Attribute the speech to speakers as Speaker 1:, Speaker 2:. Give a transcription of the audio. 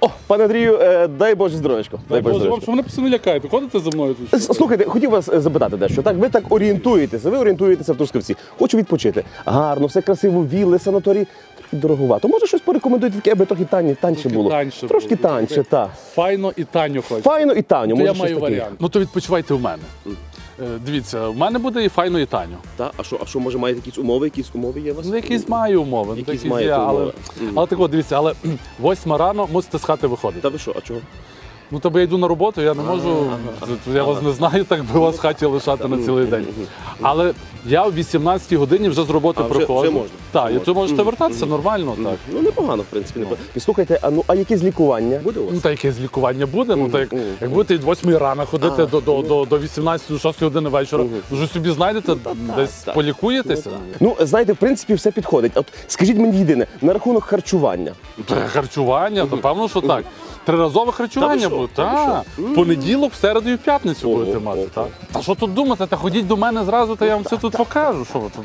Speaker 1: О, пане Андрію, е, дай Боже здоров'ячко. Дай Боже
Speaker 2: вам
Speaker 1: здоров'ячко.
Speaker 2: що мене постійно лякаєте? Ходите за мною? тут?
Speaker 1: С- Слухайте, хотів вас е, запитати дещо. Так, ви так орієнтуєтеся, ви орієнтуєтеся в Трускавці. Хочу відпочити. Гарно, все красиво, вілли, санаторій. Трохи Дороговато. Може щось порекомендуєте таке, аби трохи тані, танче
Speaker 2: Трохи
Speaker 1: було.
Speaker 2: таньше
Speaker 1: Трошки
Speaker 2: було.
Speaker 1: танче, так.
Speaker 2: Файно і Таню хочу.
Speaker 1: Файно і таню.
Speaker 2: То
Speaker 1: може
Speaker 2: я
Speaker 1: щось
Speaker 2: маю
Speaker 1: таке.
Speaker 2: варіант. Ну то відпочивайте в мене. Е, Дивіться, в мене буде і файно, і Таню.
Speaker 1: Та, а що, а що, може, маєте якісь умови? Якісь умови є у вас?
Speaker 2: Ну, якісь маю умови. ну,
Speaker 1: Якісь
Speaker 2: якісь
Speaker 1: маєте
Speaker 2: є, але,
Speaker 1: умови.
Speaker 2: Але так от, дивіться, але восьма рано мусите з хати виходити.
Speaker 1: Та ви що, а чого?
Speaker 2: Ну то я йду на роботу, я не можу. Я вас не знаю, так би вас в хаті лишати на цілий день. Але я в 18-й годині вже з роботи
Speaker 1: А, вже-
Speaker 2: приходжу.
Speaker 1: вже можна?
Speaker 2: Так, і
Speaker 1: можна.
Speaker 2: можете вертатися нормально, так.
Speaker 1: Ну, непогано, в принципі. непогано. І слухайте, а ну а якесь лікування буде у вас?
Speaker 2: Ну, та якесь лікування буде. Ну, так, як, як будете від 8 рана ходити до, до, до, до 18 до 6 години вечора, вже собі знайдете, десь
Speaker 1: так.
Speaker 2: полікуєтеся.
Speaker 1: Ну, знаєте, в принципі, все підходить. От скажіть мені єдине, на рахунок харчування.
Speaker 2: Та Харчування, то певно, що так. Триразове харчування буде. Так. Понеділок, в середу і в п'ятницю будете мати. Так. Та що тут думати? Та ходіть до мене зразу, та я вам все тут покажу. Що ви тут?